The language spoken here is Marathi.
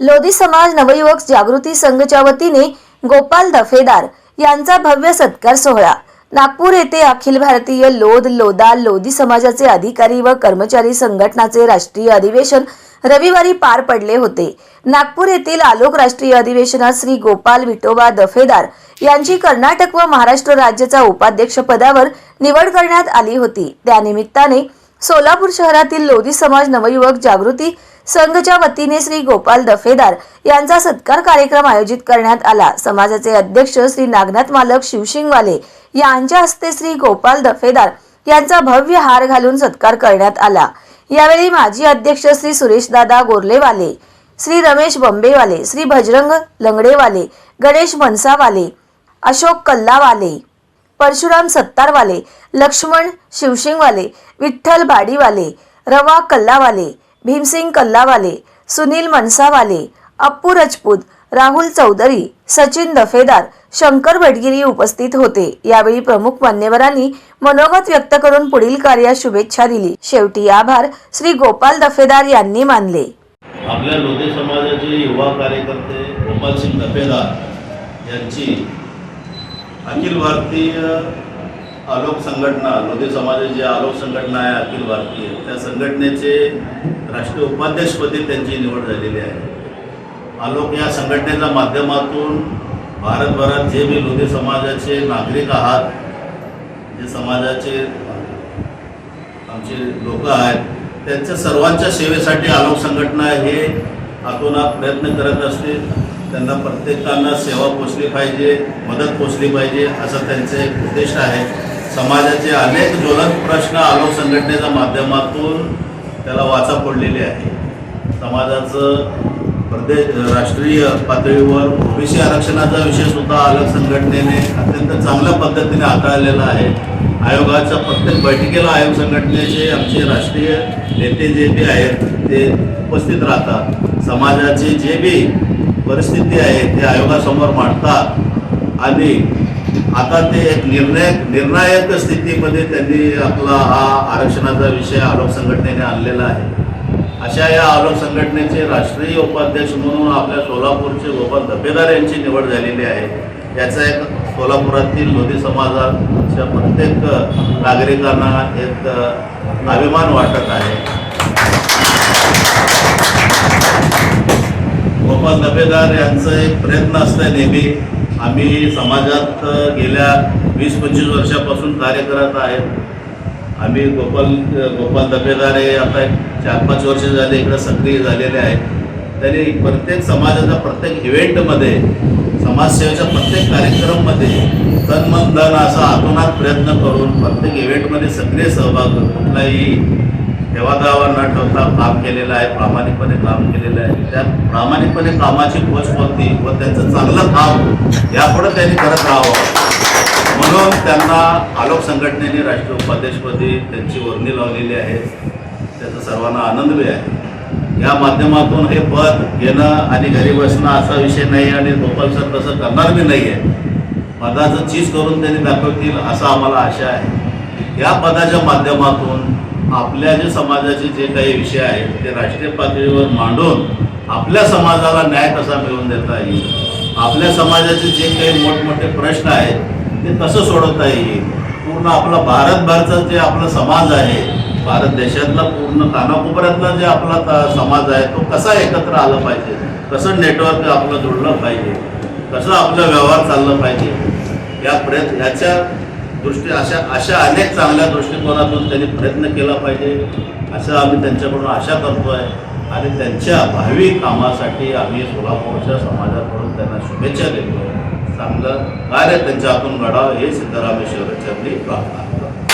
लोधी समाज नवयुवक जागृती संघच्या वतीने गोपाल दफेदार यांचा भव्य सत्कार सोहळा. नागपूर येथे अखिल भारतीय लोध लोदा लोधी समाजाचे अधिकारी व कर्मचारी संघटनाचे राष्ट्रीय अधिवेशन रविवारी पार पडले होते. नागपूर येथील आलोक राष्ट्रीय अधिवेशनात श्री गोपाल विठोबा दफेदार यांची कर्नाटक व महाराष्ट्र राज्याच्या उपाध्यक्ष पदावर निवड करण्यात आली होती. त्यानिमित्ताने सोलापूर शहरातील लोधी समाज नवयुवक जागृती संघच्या वतीने श्री गोपाल दफेदार यांचा सत्कार कार्यक्रम आयोजित करण्यात आला. समाजाचे अध्यक्ष श्री नागनाथ मालक शिवशिंगवाले यांच्या हस्ते श्री गोपाल दफेदार यांचा भव्य हार घालून सत्कार करण्यात आला. यावेळी माजी अध्यक्ष श्री सुरेशदादा गोरलेवाले श्री रमेश बंबेवाले श्री भजरंग लंगडेवाले गणेश मनसावाले अशोक कल्लावाले परशुराम सत्तारवाले लक्ष्मण शिवशिंगवाले विठ्ठल बाडीवाले रवा कल्लावाले भीमसिंग कल्लावाले सुनील मनसावाले अप्पू रजपूत राहुल चौधरी सचिन दफेदार शंकर भटगिरी उपस्थित होते. यावेळी प्रमुख मान्यवरांनी मनोगत व्यक्त करून पुढील कार्यास शुभेच्छा दिली. शेवटी आभार श्री गोपाल दफेदार यांनी मानले. आपल्या लोधी समाजाचे युवा कार्यकर्ते गोपालसिंग दफेदार यांची अखिल भारतीय आलोक संघटना लोधी समाजाची आलोक संघटना आहे अखिल भारतीय त्या संघटनेचे राष्ट्रीय उपाध्यक्षपदी त्यांची निवड झालेली आहे. आलोक या संघटनेच्या माध्यमातून भारतभरात जे बी लोधी समाजाचे नागरिक आहात जे समाजाचे आमचे लोक आहेत त्यांच्या सर्वांच्या सेवेसाठी आलोक संघटना हे आतोनात प्रयत्न करत असते. त्यांना प्रत्येकांना सेवा पोचली पाहिजे मदत पोचली पाहिजे असं त्यांचा एक उद्देश आहे. समाजाचे अनेक ज्वलंत प्रश्न आलोक संघटनेच्या माध्यमातून त्याला वाचा पडलेली आहे. समाजाचं प्रदेश राष्ट्रीय पातळीवर ओबीसी आरक्षणाचा विषय सुद्धा आलोक संघटनेने अत्यंत चांगल्या पद्धतीने हाताळलेला आहे. आयोगाच्या प्रत्येक बैठकीला आयोग संघटनेचे आमचे राष्ट्रीय नेते जे बी आहेत ते उपस्थित राहतात. समाजाची जे बी परिस्थिती आहे ते आयोगासमोर मांडतात. आणि आता ते एक निर्णय निर्णायक स्थितीमध्ये त्यांनी आपला हा आरक्षणाचा विषय आलोक संघटनेने आणलेला आहे. अशा या आलोक संघटनेचे राष्ट्रीय उपाध्यक्ष म्हणून आपल्या सोलापूरचे गोपाल दफेदार यांची निवड झालेली आहे. याचा एक सोलापुरातील लोधी समाजाच्या प्रत्येक नागरिकांना एक अभिमान वाटत आहे. गोपाल दफेदार यांचं एक प्रयत्न असतं नेहमी. आम्ही समाजात गेल्या वीस पंचवीस वर्षापासून कार्य करत आहेत. आम्ही गोपाल गोपाल दफेदार हे आता एक चार पाच वर्ष झाले इकडे सक्रिय झालेले आहेत. त्यांनी प्रत्येक समाजाच्या प्रत्येक इव्हेंटमध्ये समाजसेवेच्या प्रत्येक कार्यक्रममध्ये तन मन धन असा आतोनात प्रयत्न करून प्रत्येक इव्हेंटमध्ये सक्रिय सहभाग कुठलाही देवादावा न ठेवता काम केलेलं आहे प्रामाणिकपणे काम केलेलं आहे. त्या प्रामाणिकपणे कामाची पोचपावती व त्यांचं चांगलं काम यापुढे त्यांनी करत राहावं. म्हणून त्यांना आलोक संघटनेने राष्ट्रीय उपाध्यक्षपदी त्यांची वर्णी लावलेली आहे. त्याचा सर्वांना आनंद बी आहे. या माध्यमातून हे पद घेणं आणि घरी बसणं असा विषय नाही आणि गोपाल सर तसं करणार बी नाही आहे पदाचं चीज करून त्यांनी दाखवतील असा आम्हाला आशा आहे. या पदाच्या माध्यमातून आपल्या जे समाजाचे जे काही विषय आहेत ते राष्ट्रीय पातळीवर मांडून आपल्या समाजाला न्याय कसा मिळवून देता येईल? आपल्या समाजाचे जे काही मोठमोठे प्रश्न आहेत ते कसं सोडवता येईल? पूर्ण आपला भारतभरचा जे आपला समाज आहे भारत देशातला पूर्ण कानाकोपऱ्यातला जे आपला समाज आहे तो कसा एकत्र आला पाहिजे? कसं नेटवर्क आपलं जोडलं पाहिजे? कसं आपलं व्यवहार चाललं पाहिजे? या प्रयत्न याच्या गोष्टी अशा अशा अनेक चांगल्या दृष्टिकोनातून त्यांनी प्रयत्न केला पाहिजे असं आम्ही त्यांच्याकडून आशा करतो आहे आणि त्यांच्या भावी कामासाठी आम्ही सोलापूरच्या समाजाकडून त्यांना शुभेच्छा देतो चांगलं कार्य त्यांच्या हातून घडावं हे सिद्धरामेश्वर प्रार्थना करतो.